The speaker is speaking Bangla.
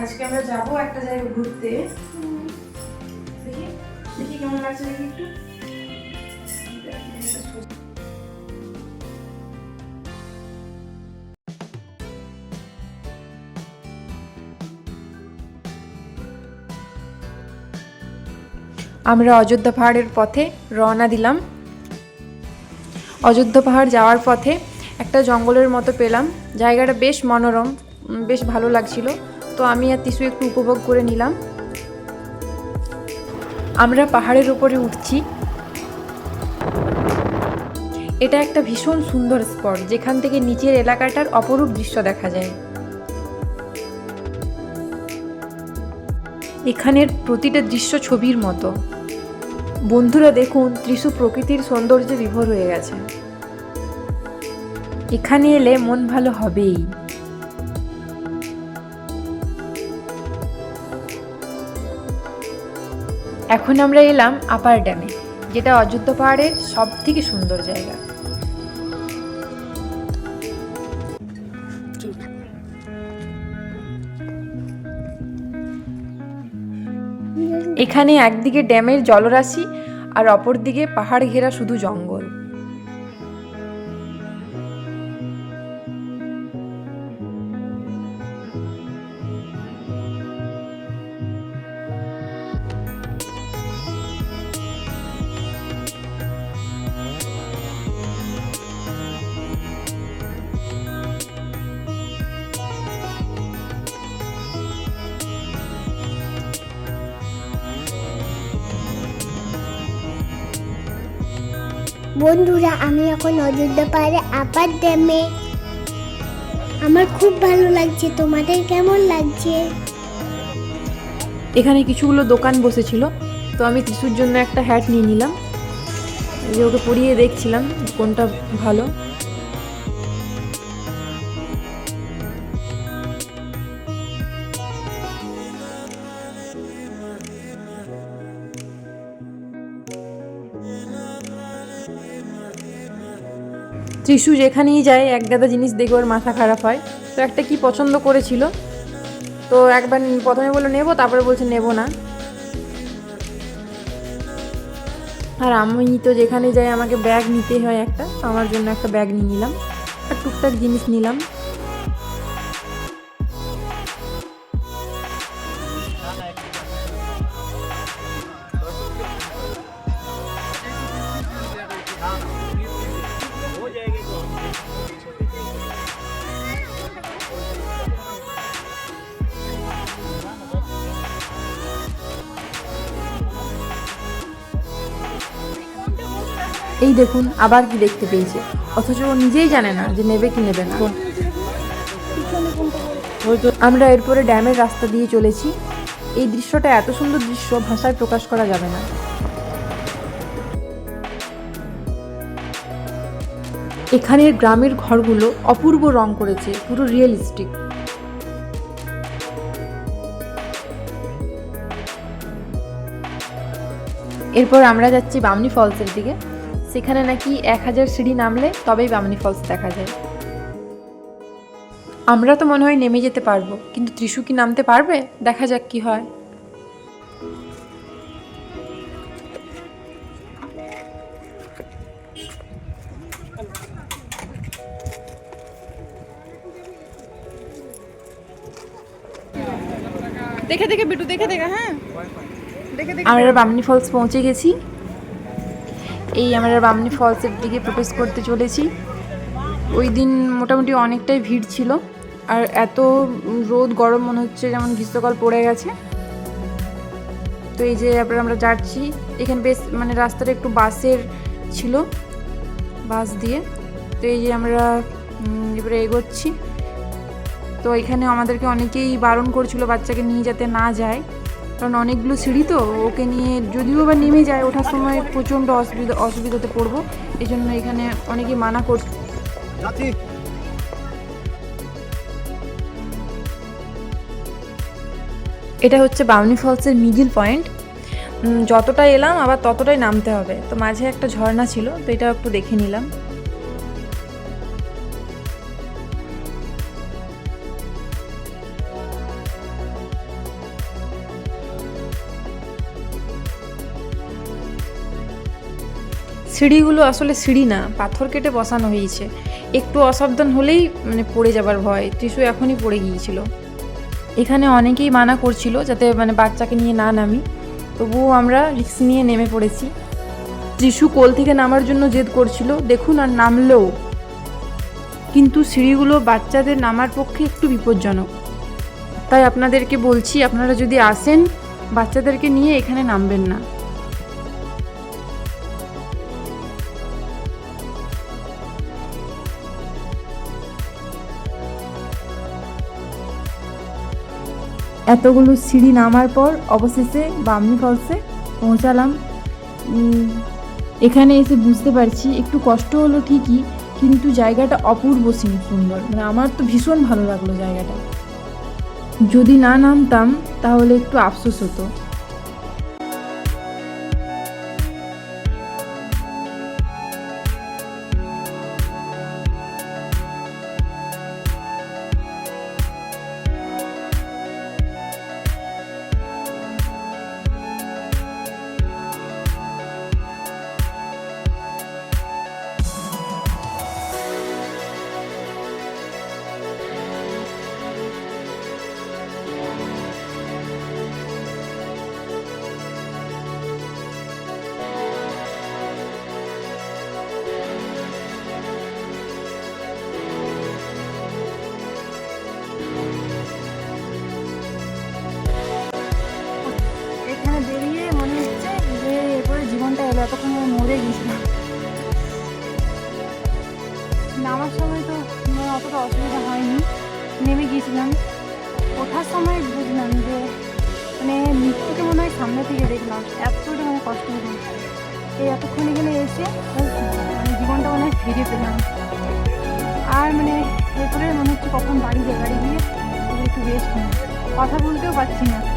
আজকে আমরা যাব একটা জায়গায় ঘুরতে। দেখি কেমন লাগছে দেখি একটু। আমরা অযোধ্যা পাহাড়ের পথে রওনা দিলাম। অযোধ্যা পাহাড় যাওয়ার পথে একটা জঙ্গলের মতো পেলাম। জায়গাটা বেশ মনোরম বেশ ভালো লাগছিল। তো আমি আর তিসু একটু উপভোগ করে নিলাম। আমরা পাহাড়ের উপরে উঠছি। এটা একটা ভীষণ সুন্দর স্পট, যেখান থেকে নিচের এলাকাটার অপরূপ দৃশ্য দেখা যায়। এখানের প্রতিটা দৃশ্য ছবির মতো। বন্ধুরা দেখুন, ত্রিশু প্রকৃতির সৌন্দর্যে বিভোর হয়ে গেছে। এখানে এলে মন ভালো হবেই। এখন আমরা এলাম আপার ড্যামে, যেটা অযোধ্যা পাহাড়ের সব থেকে সুন্দর জায়গা। এখানে একদিকে ড্যামের জলরাশি আর অপরদিকে পাহাড় ঘেরা শুধু জঙ্গল। বন্ধুরা, আমি এখন অযোধ্যা পাহাড়ে আপার ড্যামে আমার খুব ভালো লাগছে। তোমাদের কেমন লাগছে? এখানে কিছুগুলো দোকান বসেছিল, তো আমি কিছুর জন্য একটা হ্যাট নিয়ে নিলাম। যে ওকে পরিয়ে দেখছিলাম কোনটা ভালো। ত্রিশু যেখানেই যায়, এক গাদা জিনিস দেখে ওর মাথা খারাপ হয়। তো একটা কি পছন্দ করেছিল? তো একবার প্রথমে বলল, নেব? তারপরে বলছে, নেব না। আর আমি তো যেখানে যাই, আমাকে ব্যাগ নিতে হয় একটা। আমার জন্য একটা ব্যাগ নিয়ে নিলাম। আর টুকটাক জিনিস নিলাম। এই দেখুন, আবার কি দেখতে পেয়েছে? অথচ ও নিজেই জানে না যে নেবে কি নেবে না। আমরা এরপরে ড্যামের রাস্তা দিয়ে চলেছি। এই দৃশ্যটা এত সুন্দর দৃশ্য, ভাষায় প্রকাশ করা যাবে না। এখানের গ্রামের ঘরগুলো অপূর্ব রং করেছে, পুরো রিয়েলিস্টিক এরপর আমরা যাচ্ছি বামনি ফলসের দিকে। সেখানে নাকি এক হাজার সিঁড়ি নামলে তবেই বামনি ফলস দেখা যায়। আমরা তো মনে হয় নেমে যেতে পারব কিন্তু ত্রিশু কি নামতে পারবে? দেখা যাক কি হয়। দেখে দেখে বিটু দেখে দেখে হ্যাঁ? দেখে দেখে আমরা বামনি ফলস পৌঁছে গেছি। এই আমরা বামনি ফলসের দিকে প্রবেশ করতে চলেছি। ওই দিন মোটামুটি অনেকটাই ভিড় ছিল। আর এত রোদ গরম মনে হচ্ছে যেমন গ্রীষ্মকাল পড়ে গেছে। তো এই যে এবার আমরা যাচ্ছি, এখানে বেশ মানে রাস্তাটা একটু বাসের ছিল, বাস দিয়ে। তো এই যে আমরা এবারে এগোচ্ছি। তো এখানে আমাদেরকে অনেকেই বারণ করছিল বাচ্চাকে নিয়ে যাতে না যায়। কারণ অনেকগুলো সিঁড়ি তো ওকে নিয়ে যদিও বা নেমে যায় ওঠার সময় প্রচণ্ড অসুবিধা অসুবিধাতে পড়ব। এই জন্য এখানে অনেকেই মানা কর এটা হচ্ছে বাউনি ফলসের মিডিল পয়েন্ট যতটা এলাম আবার ততটাই নামতে হবে। তো মাঝে একটা ঝর্ণা ছিল তো এটা একটু দেখে নিলাম। সিঁড়িগুলো আসলে সিঁড়ি না, পাথর কেটে বসানো হয়েছে। একটু অসাবধান হলেই মানে পড়ে যাবার ভয় ত্রিশু এখনই পড়ে গিয়েছিল। এখানে অনেকেই মানা করছিল যাতে মানে বাচ্চাকে নিয়ে না নামি। তবুও আমরা রিস্ক নিয়ে নেমে পড়েছি। ত্রিশু কোল থেকে নামার জন্য জেদ করছিল, দেখুন আর নামলেও। কিন্তু সিঁড়িগুলো বাচ্চাদের নামার পক্ষে একটু বিপজ্জনক। তাই আপনাদেরকে বলছি, আপনারা যদি আসেন, বাচ্চাদেরকে নিয়ে এখানে নামবেন না। এতগুলো সিঁড়ি নামার পর অবশেষে বামনি ফলসে পৌঁছালাম। এখানে এসে বুঝতে পারছি, একটু কষ্ট হলো ঠিকই, কিন্তু জায়গাটা অপূর্ব সুন্দর। মানে আমার তো ভীষণ ভালো লাগল জায়গাটা। যদি না নামতাম, তাহলে একটু আফসোস হতো। নামার সময় তো মানে অতটা অসুবিধা হয়নি। নেমে গিয়েছিলাম। ওঠার সময় বুঝলাম যে মানে মৃত্যুকে মনে হয় সামনে থেকে দেখলাম। এতটা মানে কষ্ট হলো। এই এতক্ষণ এখানে এসে জীবনটা মনে হয় ফিরে পেলাম। আর মানে এরপরে মনে হচ্ছে কখন বাড়ি যাই বাড়ি গিয়ে একটু রেস্ট নিই। কথা বলতেও পারছি না।